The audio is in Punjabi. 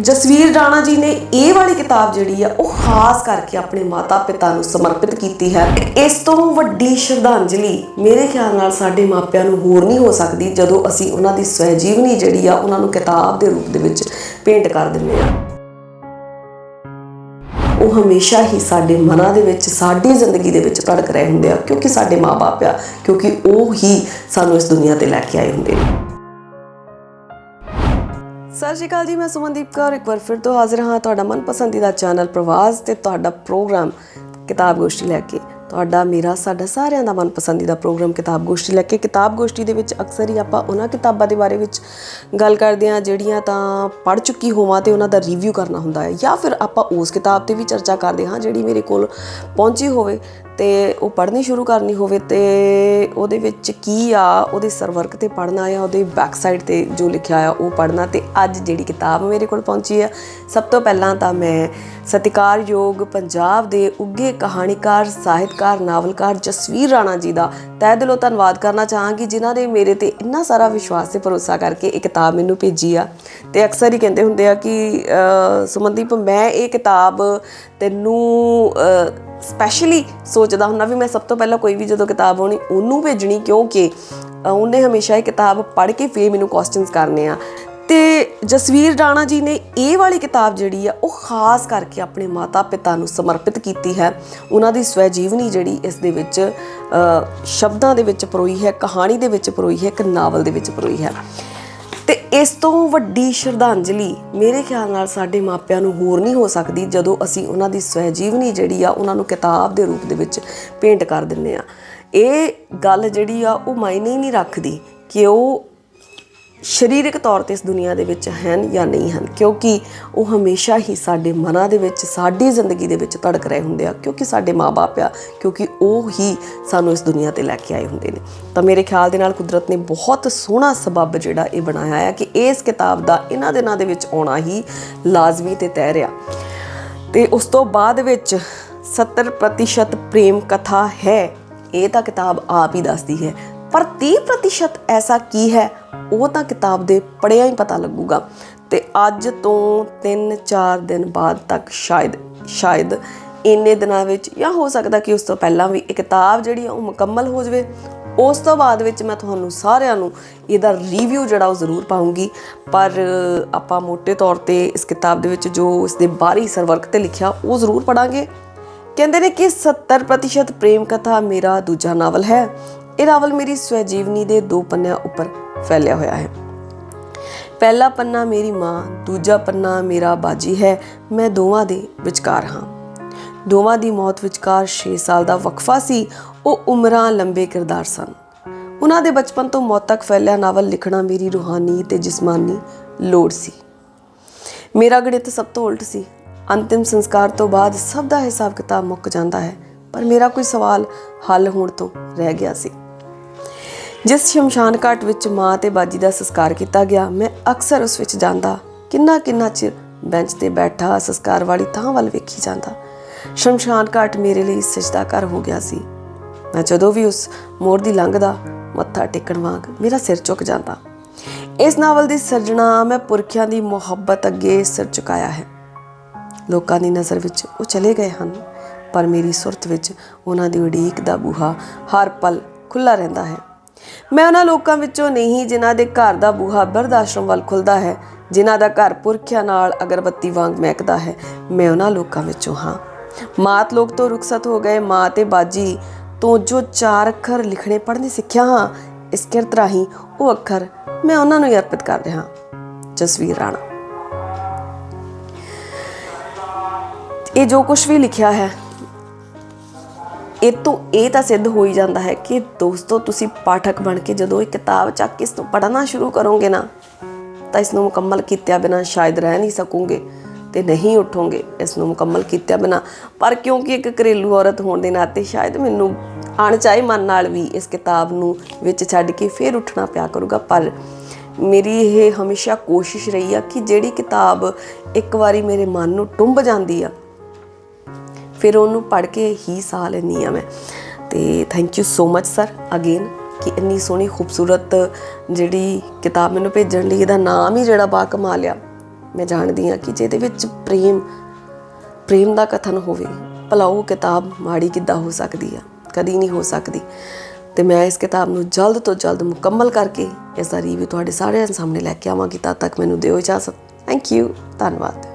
ਜਸਵੀਰ ਰਾਣਾ ਜੀ ਨੇ ਇਹ ਵਾਲੀ ਕਿਤਾਬ ਜਿਹੜੀ ਆ, ਉਹ ਖਾਸ ਕਰਕੇ ਆਪਣੇ ਮਾਤਾ ਪਿਤਾ ਨੂੰ ਸਮਰਪਿਤ ਕੀਤੀ ਹੈ। ਇਸ ਤੋਂ ਵੱਡੀ ਸ਼ਰਧਾਂਜਲੀ ਮੇਰੇ ਖਿਆਲ ਨਾਲ ਸਾਡੇ ਮਾਪਿਆਂ ਨੂੰ ਹੋਰ ਨਹੀਂ ਹੋ ਸਕਦੀ ਜਦੋਂ ਅਸੀਂ ਉਹਨਾਂ ਦੀ ਸਵੈ ਜੀਵਨੀ ਜਿਹੜੀ ਆ, ਉਹਨਾਂ ਨੂੰ ਕਿਤਾਬ ਦੇ ਰੂਪ ਦੇ ਵਿੱਚ ਪੇਂਟ ਕਰ ਦਿੰਦੇ ਆ ਉਹ ਹਮੇਸ਼ਾ ਹੀ ਸਾਡੇ ਮਨਾਂ ਦੇ ਵਿੱਚ, ਸਾਡੀ ਜ਼ਿੰਦਗੀ ਦੇ ਵਿੱਚ ਧੜਕ ਰਹੇ ਹੁੰਦੇ ਆ, ਕਿਉਂਕਿ ਸਾਡੇ ਮਾਪੇ ਆ, ਕਿਉਂਕਿ ਉਹ ਹੀ ਸਾਨੂੰ ਇਸ ਦੁਨੀਆ ਤੇ ਲੈ ਕੇ ਆਏ ਹੁੰਦੇ ਨੇ। ਸਤਿ ਸ਼੍ਰੀ ਅਕਾਲ ਜੀ, ਮੈਂ ਸੁਮਨਦੀਪ ਕੌਰ। ਇੱਕ ਵਾਰ ਫਿਰ ਤੋਂ ਹਾਜ਼ਰ ਹਾਂ ਤੁਹਾਡਾ ਮਨਪਸੰਦੀਦਾ ਚੈਨਲ ਪ੍ਰਵਾਸ ਤੇ ਤੁਹਾਡਾ ਪ੍ਰੋਗਰਾਮ ਕਿਤਾਬ ਗੋਸ਼ਟੀ ਲੈ ਕੇ। ਤੁਹਾਡਾ, ਮੇਰਾ, ਸਾਡਾ ਸਾਰਿਆਂ ਦਾ ਮਨਪਸੰਦੀਦਾ ਪ੍ਰੋਗਰਾਮ ਕਿਤਾਬ ਗੋਸ਼ਟੀ ਲੈ ਕੇ। ਕਿਤਾਬ ਗੋਸ਼ਟੀ ਦੇ ਵਿੱਚ ਅਕਸਰ ਹੀ ਆਪਾਂ ਉਹਨਾਂ ਕਿਤਾਬਾਂ ਦੇ ਬਾਰੇ ਵਿੱਚ ਗੱਲ ਕਰਦੇ ਹਾਂ, ਜਿਹੜੀਆਂ ਤਾਂ ਪੜ੍ਹ ਚੁੱਕੀ ਹੋਵਾਂ ਤੇ ਉਹਨਾਂ ਦਾ ਰਿਵਿਊ ਕਰਨਾ ਹੁੰਦਾ ਹੈ, ਜਾਂ ਫਿਰ ਆਪਾਂ ਉਸ ਕਿਤਾਬ ਤੇ ਵੀ ਚਰਚਾ ਕਰਦੇ ਹਾਂ, ਜਿਹੜੀ ਮੇਰੇ ਕੋਲ ਪਹੁੰਚੀ ਹੋਵੇ। ਤੇ ਉਹ ਪੜ੍ਹਨੀ ਸ਼ੁਰੂ ਕਰਨੀ ਹੋਵੇ ਤੇ ਉਹਦੇ ਵਿੱਚ ਕੀ ਆ, ਉਹਦੇ ਸਰਵਰਕ ਤੇ ਪੜ੍ਹਨਾ ਆ, ਉਹਦੇ ਬੈਕ ਸਾਈਡ ਤੇ ਜੋ ਲਿਖਿਆ ਆ, ਉਹ ਪੜ੍ਹਨਾ ਤੇ ਅੱਜ ਜਿਹੜੀ ਕਿਤਾਬ ਮੇਰੇ ਕੋਲ ਪਹੁੰਚੀ ਆ। ਸਭ ਤੋਂ ਪਹਿਲਾਂ ਤਾਂ ਮੈਂ ਸਤਿਕਾਰਯੋਗ ਪੰਜਾਬ ਦੇ ਉੱਗੇ ਕਹਾਣੀਕਾਰ, ਸਾਹਿਤਕਾਰ, ਨਾਵਲਕਾਰ ਜਸਵੀਰ ਰਾਣਾ ਜੀ ਦਾ ਤਹਿ ਦਿਲੋਂ ਧੰਨਵਾਦ ਕਰਨਾ ਚਾਹਾਂਗੀ, ਜਿਨ੍ਹਾਂ ਨੇ ਮੇਰੇ ਤੇ ਇੰਨਾ ਸਾਰਾ ਵਿਸ਼ਵਾਸ ਤੇ ਭਰੋਸਾ ਕਰਕੇ ਇਹ ਕਿਤਾਬ ਮੈਨੂੰ ਭੇਜੀ ਆ। ਤੇ ਅਕਸਰ ਹੀ ਕਹਿੰਦੇ ਹੁੰਦੇ ਆ ਕਿ ਸੁਮਨਦੀਪ, ਮੈਂ ਇਹ ਕਿਤਾਬ ਤੈਨੂੰ ਸਪੈਸ਼ਲੀ ਸੋਚਦਾ ਹੁੰਦਾ ਵੀ ਮੈਂ ਸਭ ਤੋਂ ਪਹਿਲਾਂ ਕੋਈ ਵੀ ਜਦੋਂ ਕਿਤਾਬ ਆਉਣੀ, ਉਹਨੂੰ ਭੇਜਣੀ ਕਿਉਂਕਿ ਉਹਨੇ ਹਮੇਸ਼ਾ ਇਹ ਕਿਤਾਬ ਪੜ੍ਹ ਕੇ ਫੇਰ ਮੈਨੂੰ ਕੁਐਸਚਨਸ ਕਰਨੇ ਆ। ਤੇ ਜਸਵੀਰ ਰਾਣਾ ਜੀ ਨੇ ਇਹ ਵਾਲੀ ਕਿਤਾਬ ਜਿਹੜੀ ਆ, ਉਹ ਖਾਸ ਕਰਕੇ ਆਪਣੇ ਮਾਤਾ ਪਿਤਾ ਨੂੰ ਸਮਰਪਿਤ ਕੀਤੀ ਹੈ। ਉਹਨਾਂ ਦੀ ਸਵੈ ਜੀਵਨੀ ਜਿਹੜੀ ਇਸ ਦੇ ਵਿੱਚ ਸ਼ਬਦਾਂ ਦੇ ਵਿੱਚ ਪਰੋਈ ਹੈ, ਕਹਾਣੀ ਦੇ ਵਿੱਚ ਪਰੋਈ ਹੈ, ਇੱਕ ਨਾਵਲ ਦੇ ਵਿੱਚ ਪਰੋਈ ਹੈ। ਇਸ ਤੋਂ ਵੱਡੀ ਸ਼ਰਧਾਂਜਲੀ ਮੇਰੇ ਖਿਆਲ ਨਾਲ ਸਾਡੇ ਮਾਪਿਆਂ ਨੂੰ ਹੋਰ ਨਹੀਂ ਹੋ ਸਕਦੀ ਜਦੋਂ ਅਸੀਂ ਉਹਨਾਂ ਦੀ ਸਵੈਜੀਵਨੀ ਜਿਹੜੀ ਆ, ਉਹਨਾਂ ਨੂੰ ਕਿਤਾਬ ਦੇ ਰੂਪ ਦੇ ਵਿੱਚ ਪੇਂਟ ਕਰ ਦਿੰਦੇ ਆ। ਇਹ ਗੱਲ ਜਿਹੜੀ ਆ, ਉਹ ਮਾਇਨੇ ਹੀ ਨਹੀਂ ਰੱਖਦੀ ਕਿ ਉਹ ਸਰੀਰਕ ਤੌਰ ਤੇ ਇਸ ਦੁਨੀਆ ਦੇ ਵਿੱਚ ਹਨ ਜਾਂ ਨਹੀਂ ਹਨ, ਕਿਉਂਕਿ ਉਹ ਹਮੇਸ਼ਾ ਹੀ ਸਾਡੇ ਮਨਾਂ ਦੇ ਵਿੱਚ, ਸਾਡੀ ਜ਼ਿੰਦਗੀ ਦੇ ਵਿੱਚ ਧੜਕ ਰਹੇ ਹੁੰਦੇ ਆ, ਕਿਉਂਕਿ ਸਾਡੇ ਮਾਪੇ ਆ, ਕਿਉਂਕਿ ਉਹ ਹੀ ਸਾਨੂੰ ਇਸ ਦੁਨੀਆ ਤੇ ਲੈ ਕੇ ਆਏ ਹੁੰਦੇ ਨੇ। ਤਾਂ ਮੇਰੇ ਖਿਆਲ ਦੇ ਨਾਲ ਕੁਦਰਤ ਨੇ ਬਹੁਤ ਸੋਹਣਾ ਸਬਬ ਜਿਹੜਾ ਇਹ ਬਣਾਇਆ ਹੈ ਕਿ ਇਸ ਕਿਤਾਬ ਦਾ ਇਹਨਾਂ ਦਿਨਾਂ ਦੇ ਵਿੱਚ ਆਉਣਾ ਹੀ ਲਾਜ਼ਮੀ ਤੇ ਤੈਅ ਰਿਹਾ। ਤੇ ਉਸ ਤੋਂ ਬਾਅਦ ਵਿੱਚ 70% ਪ੍ਰੇਮ ਕਥਾ ਹੈ, ਇਹ ਤਾਂ ਕਿਤਾਬ ਆਪ ਹੀ ਦੱਸਦੀ ਹੈ। ਪਰ 30% ਐਸਾ ਕੀ ਹੈ, ਉਹ ਤਾਂ ਕਿਤਾਬ ਦੇ ਪੜਿਆ ਹੀ ਪਤਾ ਲੱਗੂਗਾ। ਤੇ ਅੱਜ ਤੋਂ 3-4 ਦਿਨ ਬਾਅਦ ਤੱਕ ਸ਼ਾਇਦ ਸ਼ਾਇਦ ਇੰਨੇ ਦਿਨਾਂ ਵਿੱਚ ਜਾਂ ਹੋ ਸਕਦਾ ਕਿ ਉਸ ਤੋਂ ਪਹਿਲਾਂ ਵੀ ਇਹ ਕਿਤਾਬ ਜਿਹੜੀ ਆ ਉਹ ਮੁਕੰਮਲ ਹੋ ਜਾਵੇ। ਉਸ ਤੋਂ ਬਾਅਦ ਵਿੱਚ ਮੈਂ ਤੁਹਾਨੂੰ ਸਾਰਿਆਂ ਨੂੰ ਇਹਦਾ ਰਿਵਿਊ ਜਿਹੜਾ ਉਹ ਜ਼ਰੂਰ ਪਾਉਂਗੀ ਪਰ ਆਪਾਂ ਮੋٹے ਤੌਰ ਤੇ ਇਸ ਕਿਤਾਬ ਦੇ ਵਿੱਚ ਜੋ ਇਸ ਦੇ ਬਾਹਰੀ ਸਰਵਰਕ ਤੇ ਲਿਖਿਆ, ਉਹ ਜ਼ਰੂਰ ਪੜਾਂਗੇ ਕਹਿੰਦੇ ਨੇ ਕਿ 70% ਪ੍ਰੇਮ ਕਥਾ ਮੇਰਾ ਦੂਜਾ ਨਾਵਲ ਹੈ। ਇਹ ਨਾਵਲ ਮੇਰੀ ਸਵੈਜੀਵਨੀ ਦੇ ਦੋ ਪੰਨਿਆਂ ਉੱਪਰ ਫੈਲਿਆ ਹੋਇਆ ਹੈ। ਪਹਿਲਾ ਪੰਨਾ ਮੇਰੀ ਮਾਂ, ਦੂਜਾ ਪੰਨਾ ਮੇਰਾ ਬਾਜੀ ਹੈ। ਮੈਂ ਦੋਵਾਂ ਦੇ ਵਿਚਕਾਰ ਹਾਂ। ਦੋਵਾਂ ਦੀ ਮੌਤ ਵਿਚਕਾਰ 6 ਸਾਲ ਦਾ ਵਕਫਾ ਸੀ। ਉਹ ਉਮਰਾਂ ਲੰਬੇ ਕਿਰਦਾਰ ਸਨ। ਉਹਨਾਂ ਦੇ ਬਚਪਨ ਤੋਂ ਮੌਤ ਤੱਕ ਫੈਲਿਆ ਨਾਵਲ ਲਿਖਣਾ ਮੇਰੀ ਰੂਹਾਨੀ ਤੇ ਜਿਸਮਾਨੀ ਲੋੜ ਸੀ। ਮੇਰਾ ਗਣਿਤ ਸਭ ਤੋਂ ਉਲਟ ਸੀ। ਅੰਤਿਮ ਸੰਸਕਾਰ ਤੋਂ ਬਾਅਦ ਸਭ ਦਾ ਹਿਸਾਬ ਕਿਤਾਬ ਮੁੱਕ ਜਾਂਦਾ ਹੈ। ਪਰ ਮੇਰਾ ਕੋਈ ਸਵਾਲ ਹੱਲ ਹੋਣ ਤੋਂ ਰਹਿ ਗਿਆ ਸੀ। ਜਿਸ ਸ਼ਮਸ਼ਾਨ ਘਾਟ ਵਿੱਚ ਮਾਂ ਤੇ ਬਾਜੀ ਦਾ ਸੰਸਕਾਰ ਕੀਤਾ ਗਿਆ, ਮੈਂ ਅਕਸਰ ਉਸ ਵਿੱਚ ਜਾਂਦਾ, ਕਿੰਨਾ ਕਿੰਨਾ ਚਿਰ ਬੈਂਚ ਤੇ ਬੈਠਾ ਸੰਸਕਾਰ ਵਾਲੀ ਥਾਂ ਵੱਲ ਵੇਖੀ ਜਾਂਦਾ। ਸ਼ਮਸ਼ਾਨ ਘਾਟ ਮੇਰੇ ਲਈ ਸਜਦਾ ਘਰ ਹੋ ਗਿਆ ਸੀ। ਮੈਂ ਜਦੋਂ ਵੀ ਉਸ ਮੋੜ ਦੀ ਲੰਘਦਾ, ਮੱਥਾ ਟੇਕਣ ਵਾਂਗ ਮੇਰਾ ਸਿਰ ਝੁਕ ਜਾਂਦਾ। ਇਸ ਨਾਵਲ ਦੀ ਸਿਰਜਣਾ ਮੈਂ ਪੁਰਖਿਆਂ ਦੀ ਮੁਹੱਬਤ ਅੱਗੇ ਸਿਰ ਝੁਕਾਇਆ ਹੈ। ਲੋਕਾਂ ਦੀ ਨਜ਼ਰ ਵਿੱਚ ਉਹ ਚਲੇ ਗਏ ਹਨ, ਪਰ ਮੇਰੀ ਸੁਰਤ ਵਿੱਚ ਉਹਨਾਂ ਦੀ ਉਡੀਕ ਦਾ ਬੂਹਾ ਹਰ ਪਲ ਖੁੱਲਾ ਰਹਿੰਦਾ ਹੈ। ਮੈਂ ਉਹਨਾਂ ਲੋਕਾਂ ਵਿੱਚੋਂ ਨਹੀਂ ਜਿਨ੍ਹਾਂ ਦੇ ਘਰ ਦਾ ਬੂਹਾ ਬਿਰਧ ਆਸ਼ਰਮ ਵੱਲ ਖੁੱਲਦਾ ਹੈ, ਜਿਨ੍ਹਾਂ ਦਾ ਘਰ ਪੁਰਖਿਆਂ ਨਾਲ ਅਗਰਬੱਤੀ ਵਾਂਗ ਮਹਿਕਦਾ ਹੈ, ਮੈਂ ਉਹਨਾਂ ਲੋਕਾਂ ਵਿੱਚੋਂ ਹਾਂ। ਮਾਤ ਲੋਕ ਤੋਂ ਰੁਖਸਤ ਹੋ ਗਏ, ਮਾਂ ਤੇ ਬਾਜੀ, ਤੋਂ ਜੋ ਚਾਰ ਅੱਖਰ ਲਿਖਣੇ ਪੜ੍ਹਨੇ ਸਿੱਖਿਆ ਹਾਂ, ਇਸ ਕਿਰਤ ਰਾਹੀਂ ਉਹ ਅੱਖਰ ਮੈਂ ਉਹਨਾਂ ਨੂੰ ਹੀ ਅਰਪਿਤ ਕਰ ਰਿਹਾ ਜਸਵੀਰ ਰਾਣਾ। ਇਹ ਜੋ ਕੁਝ ਵੀ ਲਿਖਿਆ ਹੈ ਇਹ ਤੋਂ ਇਹ ਤਾਂ ਸਿੱਧ ਹੋ ਹੀ ਜਾਂਦਾ ਹੈ ਕਿ ਦੋਸਤੋ, ਤੁਸੀਂ ਪਾਠਕ ਬਣ ਕੇ ਜਦੋਂ ਇਹ ਕਿਤਾਬ ਚੱਕ ਕੇ ਇਸ ਤੋਂ ਪੜ੍ਹਨਾ ਸ਼ੁਰੂ ਕਰੋਗੇ ਨਾ, ਤਾਂ ਇਸ ਨੂੰ ਮੁਕੰਮਲ ਕੀਤਿਆਂ ਬਿਨਾ ਸ਼ਾਇਦ ਰਹਿ ਨਹੀਂ ਸਕੋਗੇ ਤੇ ਨਹੀਂ ਉਠੋਗੇ। ਇਸ ਨੂੰ ਮੁਕੰਮਲ ਕੀਤਿਆਂ ਬਿਨਾ। ਪਰ ਕਿਉਂਕਿ ਇੱਕ ਘਰੇਲੂ ਔਰਤ ਹੋਣ ਦੇ ਨਾਤੇ ਸ਼ਾਇਦ ਮੈਨੂੰ ਅਣਚਾਹੇ ਮਨ ਨਾਲ ਵੀ ਇਸ ਕਿਤਾਬ ਨੂੰ ਵਿੱਚ ਛੱਡ ਕੇ ਫੇਰ ਉੱਠਣਾ ਪਿਆ ਕਰੂਗਾ। ਪਰ ਮੇਰੀ ਇਹ ਹਮੇਸ਼ਾ ਕੋਸ਼ਿਸ਼ ਰਹੀ ਆ ਕਿ ਜਿਹੜੀ ਕਿਤਾਬ ਇੱਕ ਵਾਰੀ ਮੇਰੇ ਮਨ ਨੂੰ ਟੁੰਬ ਜਾਂਦੀ ਆ ਫਿਰ ਉਹਨੂੰ ਪੜ੍ਹ ਕੇ ਹੀ ਸਾਹ ਲੈਂਦੀ ਆ ਮੈਂ। ਤੇ thank you so much sir again ਕਿ ਇੰਨੀ ਸੋਹਣੀ ਖੂਬਸੂਰਤ ਜਿਹੜੀ ਕਿਤਾਬ ਮੈਨੂੰ ਭੇਜਣ ਲਈ, ਇਹਦਾ ਨਾਮ ਹੀ ਜਿਹੜਾ ਬਾ ਕਮਾਲ ਆ, ਮੈਂ ਜਾਣਦੀ ਹਾਂ ਕਿ ਜਿਹਦੇ ਵਿੱਚ ਪ੍ਰੇਮ ਪ੍ਰੇਮ ਦਾ ਕਥਨ ਹੋਵੇ, ਭਲਾ ਉਹ ਕਿਤਾਬ ਮਾੜੀ ਕਿੱਦਾਂ ਹੋ ਸਕਦੀ ਆ, ਕਦੀ ਨਹੀਂ ਹੋ ਸਕਦੀ। ਤੇ ਮੈਂ ਇਸ ਕਿਤਾਬ ਨੂੰ ਜਲਦ ਤੋਂ ਜਲਦ ਮੁਕੰਮਲ ਕਰਕੇ ਇਸ ਦਾ ਰਿਵਿਊ ਤੁਹਾਡੇ ਸਾਰਿਆਂ ਸਾਹਮਣੇ ਲੈ ਕੇ ਆਵਾਂਗੀ, ਤਦ ਤੱਕ ਮੈਨੂੰ ਦਿਓ ਇਜਾਜ਼ਤ। ਥੈਂਕ ਯੂ ਧੰਨਵਾਦ।